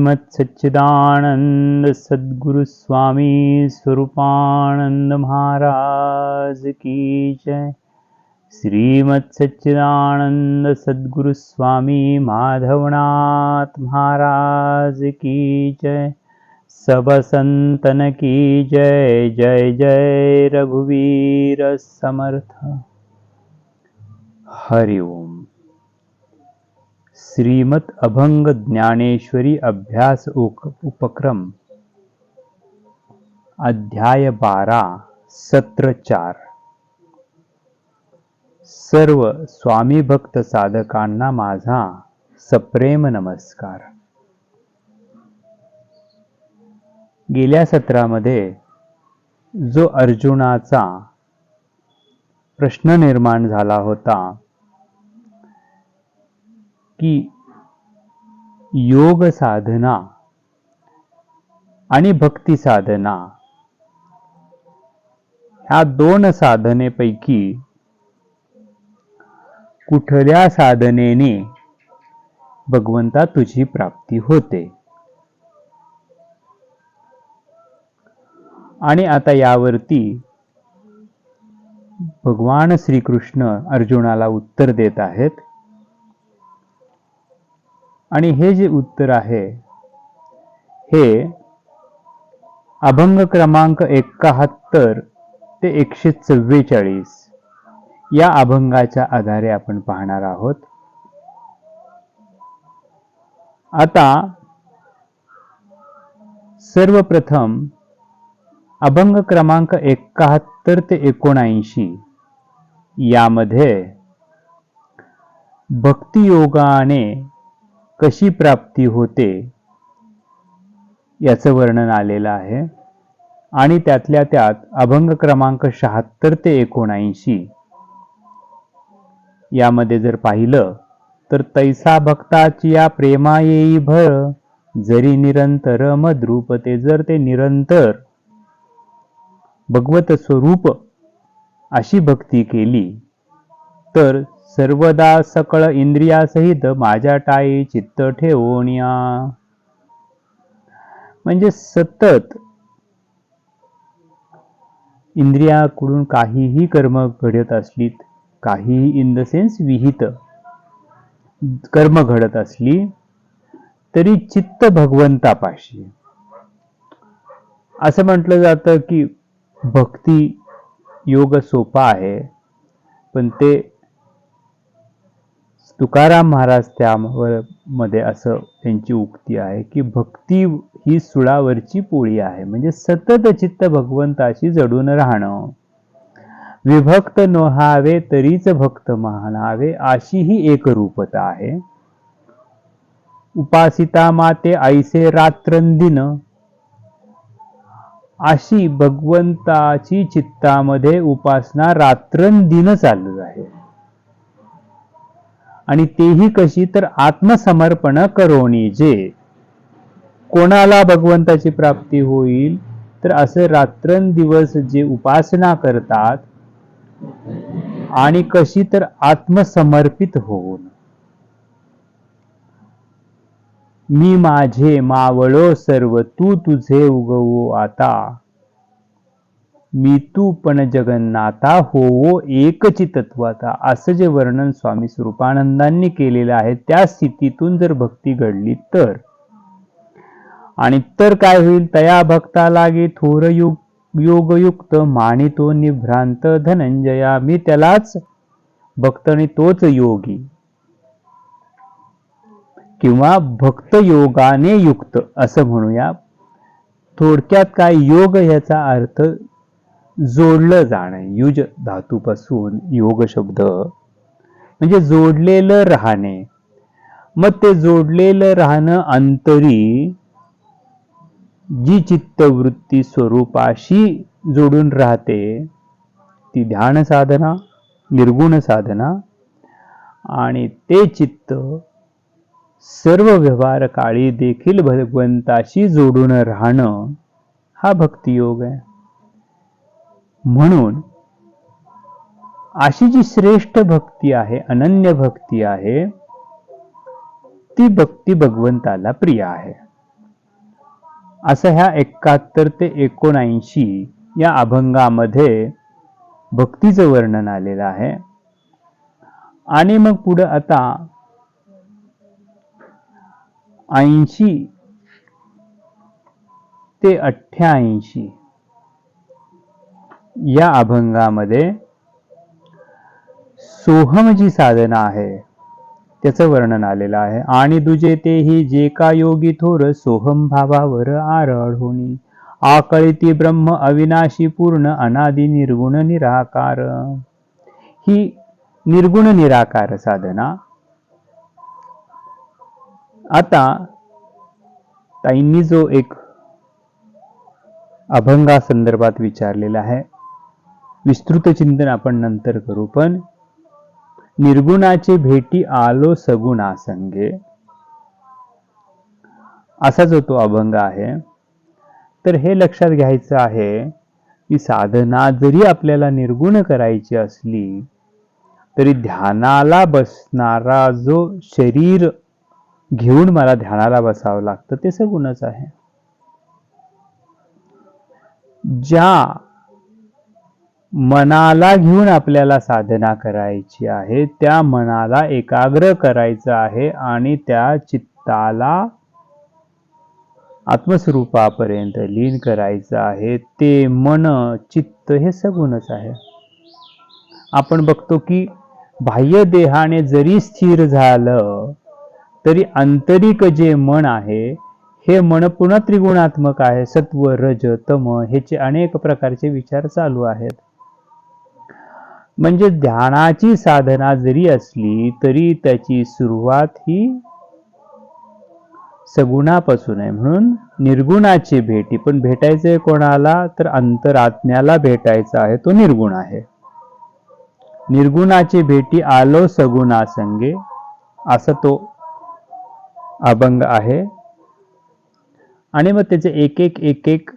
श्रीमत सच्चिदानंद सद्गुरु स्वामी स्वरूपानंद महाराज की जय। श्रीमत सच्चिदानंद सद्गुरु स्वामी माधवनाथ महाराज की जय। सब संतन की जय जय जय रघुवीर समर्थ। हरि ओम श्रीमत अभंग ज्ञानेश्वरी अभ्यास उपक्रम अध्याय बारा सत्र चार सर्व स्वामी भक्त साधकांना माझा सप्रेम नमस्कार. गेल्या सत्रामध्ये जो अर्जुनाचा प्रश्न निर्माण झाला होता की योग साधना आणि भक्ती साधना ह्या दोन साधनेपैकी कुठल्या साधनेने भगवंता तुझी प्राप्ती होते? आणि आता यावरती भगवान श्रीकृष्ण अर्जुनाला उत्तर देत आहेत. आणि हे जे उत्तर आहे हे अभंग क्रमांक एकाहत्तर ते एकशे चव्वेचाळीस या अभंगाच्या आधारे आपण पाहणार आहोत. आता सर्वप्रथम अभंग क्रमांक एकाहत्तर ते एकोणऐंशी यामध्ये भक्तियोगाने कशी प्राप्ती होते? याचं वर्णन आलेलं आहे. आणि त्यातल्या त्यात अभंग क्रमांक शहात्तर ते एकोणऐंशी. यामध्ये जर पाहिलं तर तैसा भक्ताची या प्रेमा येई भर जरी निरंतर मद्रुपते जर ते निरंतर. भगवत स्वरूप अशी भक्ती केली तर सर्वदा सकळ इंद्रियासहित माझ्या टाई चित्त ठेवण्या म्हणजे सतत इंद्रियाकडून काहीही कर्म घडत असलीत काहीही इन द सेन्स विहित कर्म घडत असली तरी चित्त भगवंतापाशी. असं म्हटलं जातं की भक्ती योग सोपा आहे पण ते तुकाराम महाराज त्यावर मध्ये असं त्यांची उक्ती आहे की भक्ती ही सुळावरची पोळी आहे. म्हणजे सतत चित्त भगवंताशी जडून राहणं. विभक्त नोहावे तरीच भक्त म्हणावे अशी ही एक रूपता आहे. उपासिता माते ऐसे रात्रंदिन. अशी भगवंताची चित्तामध्ये उपासना रात्रंदिन चालू आहे. आणि तेही कशी तर आत्मसमर्पण करोणी जे. कोणाला भगवंताची प्राप्ती होईल तर असं रात्रंदिवस जे उपासना करतात आणि कशी तर आत्मसमर्पित होऊन. मी माझे मावळो सर्व तू तुझे उगवो आता. मी तू पण जगन्नाथा होवो एकचितत्वाचा असं जे वर्णन स्वामी स्वरूपानंदांनी केलेलं आहे त्या स्थितीतून जर भक्ती घडली तर. आणि तर काय होईल? तया भक्ता लागे थोर युग योगयुक्त मानितो निभ्रांत धनंजया. मी त्यालाच भक्त आणि तोच योगी. किंवा भक्त योगाने युक्त असं म्हणूया. थोडक्यात काय योग याचा अर्थ जोडलं जाणं युज धातूपासून योग शब्द. म्हणजे जोडलेलं राहणे. मग ते जोडलेलं राहणं अंतरी जी चित्तवृत्ती स्वरूपाशी जोडून राहते ती ध्यान साधना निर्गुण साधना आणि ते चित्त सर्व व्यवहार काळी देखील भगवंताशी जोडून राहणं हा भक्तियोग आहे. म्हणून अशी जी श्रेष्ठ भक्ती आहे अनन्य भक्ती आहे ती भक्ती भगवंताला प्रिय आहे. असं ह्या एकाहत्तर ते एकोणऐंशी या अभंगामध्ये भक्तीचं वर्णन आलेलं आहे. आणि मग पुढं आता ऐंशी ते अठ्ठ्याऐंशी या अभंगामध्ये सोहम जी साधना आहे त्याचं वर्णन आलेलं आहे. आणि दुजे तेही जे का योगी थोर सोहम भावावर आरळ होणी आकळीती ब्रह्म अविनाशी पूर्ण अनादि निर्गुण निराकार. ही निर्गुण निराकार साधना आता ताईंनी जो एक अभंगा संदर्भात विचारलेला आहे विस्तृत चिंतन आपण नंतर करू पण निर्गुणाचे भेटी आलो सगुणा संगे. असा जो तो अभंग आहे. तर हे लक्षात घ्यायचं आहे की साधना जरी आपल्याला निर्गुण करायची असली तरी ध्यानाला बसणारा जो शरीर घेऊन मला ध्यानाला बसावं लागतं ते सगुणच आहे. ज्या मनाला घेऊन आपल्याला साधना करायची आहे त्या मनाला एकाग्र करायचं आहे आणि त्या चित्ताला आत्मस्वरूपापर्यंत लीन करायचं आहे. ते मन चित्त हे सगुणच आहे. आपण बघतो की बाह्य देहाने जरी स्थिर झालं तरी आंतरिक जे मन आहे हे मन पुन्हा त्रिगुणात्मक आहे. सत्व रज तम ह्याचे अनेक प्रकारचे विचार चालू आहेत. म्हणजे ध्यानाची साधना जरी असली तरी त्याची सुरुवात ही सगुणापासून आहे. म्हणून निर्गुणाची भेटी पण भेटायचंय कोणाला तर अंतरात्म्याला भेटायचा आहे. तो निर्गुण आहे. निर्गुणाची भेटी आलो सगुणा संगे असा तो अभंग आहे. आणि मग त्याचे एक एक एक एक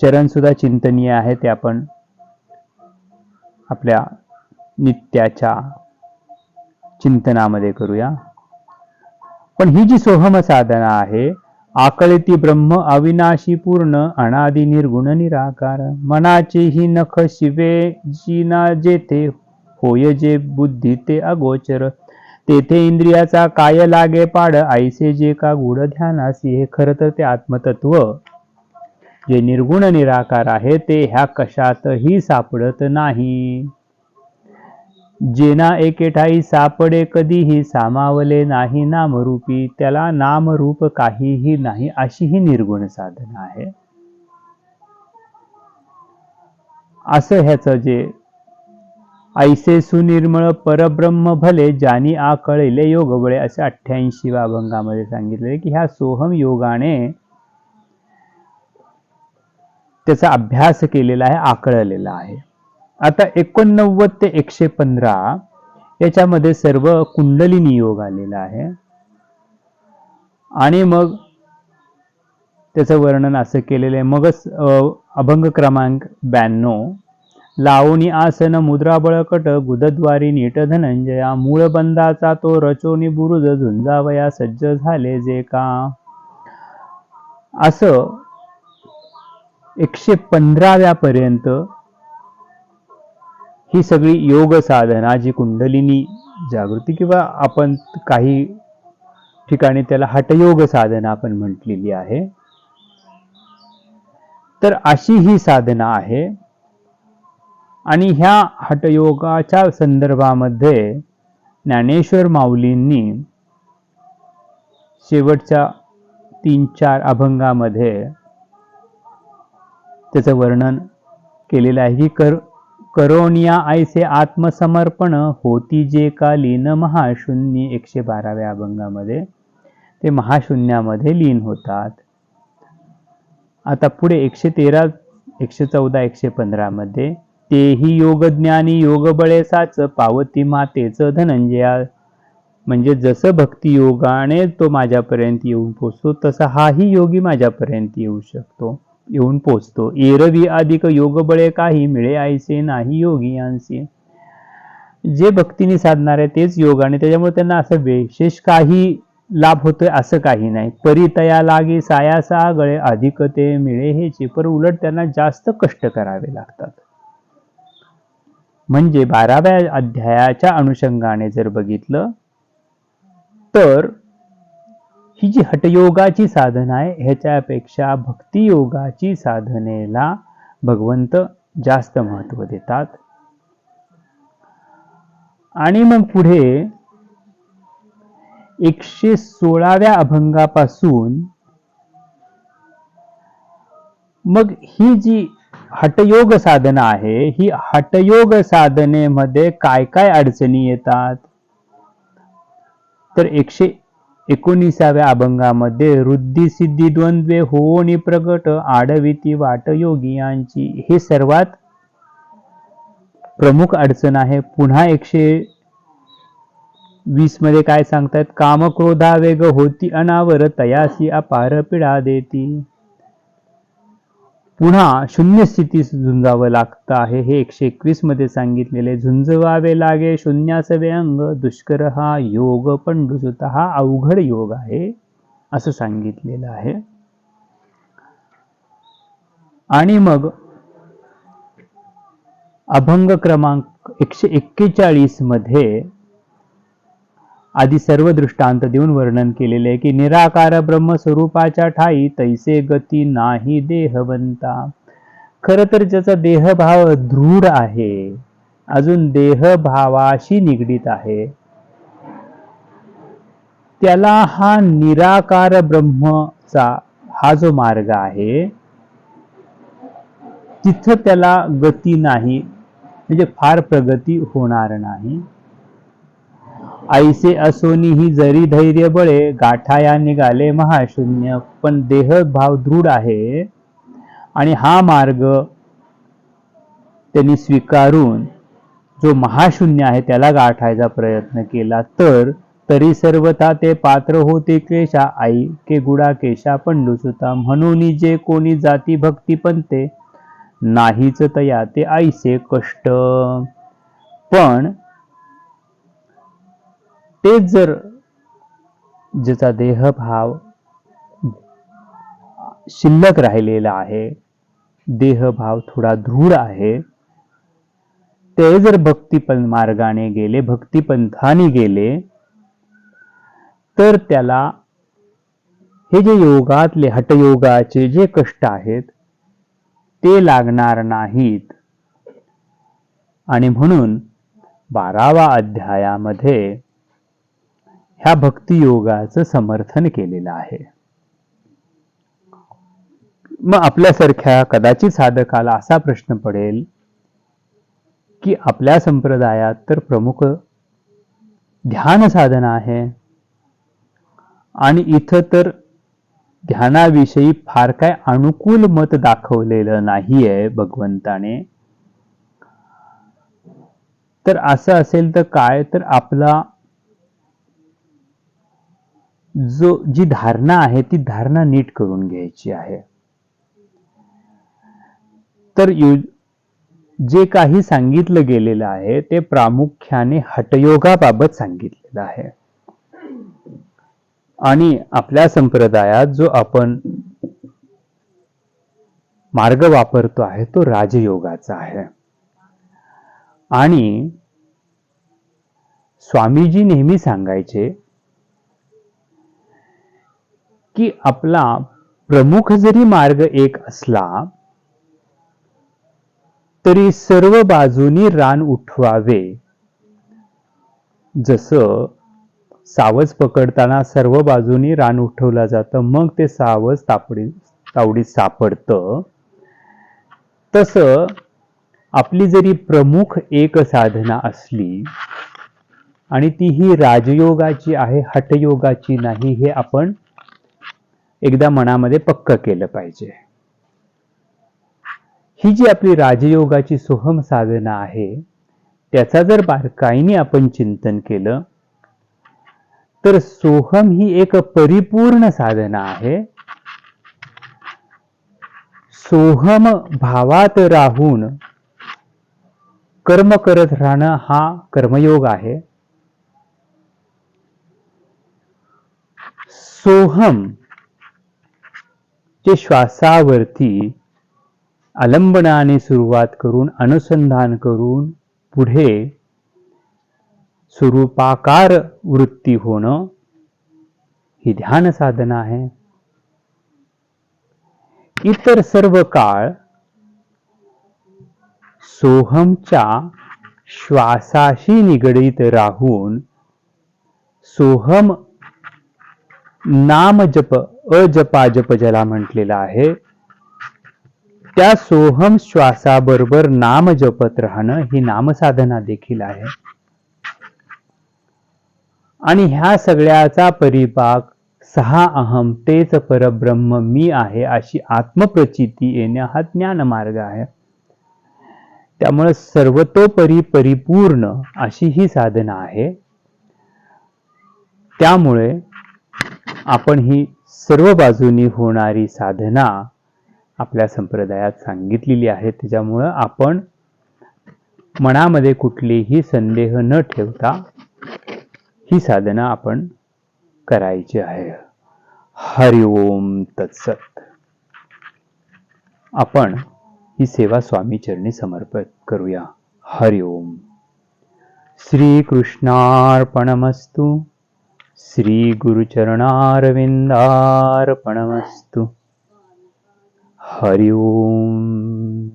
चरण सुद्धा चिंतनीय आहे ते आपण आपल्या नित्याच्या चिंतनामध्ये करूया. पण ही जी सोहम साधना आहे आकळती ब्रह्म अविनाशी पूर्ण अनादि निर्गुण निराकार मनाचे ही नख शिवे जीना जेथे होय जे बुद्धी ते अगोचर तेथे इंद्रियाचा काय लागे पाड ऐसे जे का गुढ ध्यानासी हे खरं तर ते आत्मतत्व. जे निर्गुण निराकार आहे ते ह्या कशातही सापडत नाही. जेना एके ठाई सापडे कधीही सामावले नाही नामरूपी त्याला नामरूप काहीही नाही अशी ही निर्गुण साधना आहे. असं ह्याचं जे ऐसे सुनिर्मळ परब्रह्म भले ज्यानी आकळले योगबळे योग बळे असे अठ्ठ्याऐंशी अभंगामध्ये सांगितले की ह्या सोहम योगाने त्याचा अभ्यास केलेला आहे आकळलेला आहे. आता एकोणनव्वद ते एकशे पंधरा याच्यामध्ये सर्व कुंडलिनी योग आलेला आहे. आणि मग त्याचं वर्णन असं केलेलं आहे. मगच अभंग क्रमांक ब्याण्णव. लावणी आसन मुद्रा बळकट गुदद्वारी नीट धनंजया मूळ बंदाचा तो रचोनी बुरुज झुंजावया सज्ज झाले जे का? असं एकशे पंधराव्या पर्यंत ही सगळी योग साधना जी कुंडलिनी जागृती किंवा आपण काही ठिकाणी त्याला हटयोग साधना आपण म्हटलेली आहे. तर अशी ही साधना आहे. आणि ह्या हटयोगाच्या संदर्भामध्ये ज्ञानेश्वर माऊलींनी शेवटच्या तीन चार अभंगामध्ये त्याचं वर्णन केलेलं आहे की कर करोनिया ऐसे आत्मसमर्पण होती जे का लीन महाशून्य एकशे बाराव्या अभंगामध्ये ते महाशून्यामध्ये लीन होतात. आता पुढे एकशे तेरा एकशे चौदा एकशे पंधरामध्ये तेही योगज्ञानी योग बळेसाच पावती मातेच धनंजया. म्हणजे जसं भक्तियोगाने तो माझ्यापर्यंत येऊन पोचतो तसा हाही योगी माझ्यापर्यंत येऊ शकतो. येऊन पोचतो. एरवी अधिक योगबळे काही मिळे आयसे नाही योगी यांचे जे भक्तीने साधणारे तेच योग आणि त्याच्यामुळे त्यांना असं विशेष काही लाभ होतोय असं काही नाही. परितया लागे सायासा गळे अधिक ते मिळे हेचे. पर उलट त्यांना जास्त कष्ट करावे लागतात. म्हणजे बाराव्या अध्यायाच्या अनुषंगाने जर बघितलं तर ही जी हटयोगाची साधना आहे ह्याच्यापेक्षा भक्तियोगाची साधनेला भगवंत जास्त महत्त्व देतात. आणि मग पुढे एकशे सोळाव्या अभंगापासून मग ही जी हटयोग साधना आहे ही हटयोग साधनेमध्ये काय काय अडचणी येतात? तर एकशे एकोणीसाव्या अभंगामध्ये रुद्धी सिद्धी द्वंद्वे होणी प्रगट आडविती वाट योगियांची हे सर्वात प्रमुख अडचण आहे. पुन्हा एकशे वीसमध्ये काय सांगतात काम क्रोधा वेग होती अनावर तयासी अपार पिढा देती. पुन्हा शून्य स्थितीस झुंजावं लागतं आहे. हे एकशे एकवीसमध्ये सांगितलेले झुंजवावे लागे शून्यासवे अंग दुष्कर हा योग पंडुसुत हा अवघड योग आहे असं सांगितलेलं आहे. आणि मग अभंग क्रमांक एकशे एक्केचाळीसमध्ये आधी सर्व दृष्टांत देऊन वर्णन केलेले आहे की निराकार ब्रह्मस्वरूपाच्या ठाई तैसे गती नाही देहवंता. खर तर ज्याचा देहभाव दृढ आहे अजून देहभावाशी निगडीत आहे. त्याला हा निराकार ब्रह्मचा हा जो मार्ग आहे तिथं त्याला गती नाही म्हणजे फार प्रगती होणार नाही. ऐसे असोनी ही जरी धैर्य बळे गाठाया निघाले महाशून्य पण देह भाव दृढ आहे. आणि हा मार्ग त्यांनी स्वीकारून जो महाशून्य आहे त्याला गाठायचा प्रयत्न केला. तर तरी सर्वथा ते पात्र होते केशा आई के गुडा केशा पंडुसुता म्हणून जे कोणी जाती भक्ती पंते नाहीच तया ते आईसे कष्ट. पण तेच जर ज्याचा देहभाव शिल्लक राहिलेला आहे देहभाव थोडा दृढ आहे ते जर भक्तिपंथ मार्गाने गेले भक्तिपंथाने गेले तर त्याला हे जे योगातले हटयोगाचे जे कष्ट आहेत ते लागणार नाहीत. आणि म्हणून बारावा अध्यायामध्ये ह्या भक्तियोगाचं समर्थन केलेलं आहे. मग आपल्यासारख्या कदाचित साधकाला असा प्रश्न पडेल की आपल्या संप्रदायात तर प्रमुख ध्यान साधन आहे आणि इथं तर ध्यानाविषयी फार काय अनुकूल मत दाखवलेलं नाहीये भगवंताने. तर असं असेल तर काय? तर आपला जो जी धारणा आहे ती धारणा नीट करून घ्यायची आहे. तर जे काही सांगितलं गेलेलं आहे ते प्रामुख्याने हटयोगाबाबत सांगितलेलं आहे. आणि आपल्या संप्रदायात जो आपण मार्ग वापरतो आहे तो राजयोगाचा आहे. आणि स्वामीजी नेहमी सांगायचे की आपला प्रमुख जरी मार्ग एक असला तरी सर्व बाजूनी रान उठवावे. जसं सावज पकडताना सर्व बाजूनी रान उठवलं जातं मग ते सावज तापडी तावडीत सापडतं. तसं आपली जरी प्रमुख एक साधना असली आणि ती ही राजयोगाची आहे हटयोगाची नाही हे आपण एकदा मनामध्ये पक्क केलं पाहिजे. ही जी आपली राजयोगाची सोहम साधना आहे त्याचा जर बारकाईने आपण चिंतन केलं तर सोहम ही एक परिपूर्ण साधना आहे. सोहम भावात राहून कर्म करत राहणं हा कर्मयोग आहे. सोहम जे श्वासावरती आलंबनाने सुरुवात करून, अनुसंधान करून पुढे स्वरूपाकार वृत्ती होणं ही ध्यान साधना आहे. इतर सर्व काळ सोहमच्या श्वासाशी निगडीत राहून सोहम नाम जप अजपा जप ज्याला म्हटलेला आहे त्या सोहम श्वासाबरोबर नाम जपत राहणं ही नामसाधना देखील आहे. आणि ह्या सगळ्याचा परिपाक सहा अहम तेच परब्रह्म मी आहे अशी आत्मप्रचिती येणे हा ज्ञान मार्ग आहे. त्यामुळे सर्वतोपरी परिपूर्ण अशी ही साधना आहे. त्यामुळे आपण ही सर्व बाजूनी होणारी साधना आपल्या संप्रदायात सांगितलेली आहे. त्याच्यामुळं आपण मनामध्ये कुठलेही संदेह न ठेवता ही साधना आपण करायची आहे. हरिओम तत्सत. आपण ही सेवा स्वामी चरणी समर्पित करूया. हरिओम श्री कृष्णार्पणमस्तु श्रीगुरुचरणारविन्दार्पणमस्तु। हरि ओम्।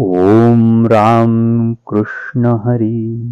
ॐ राम कृष्णहरि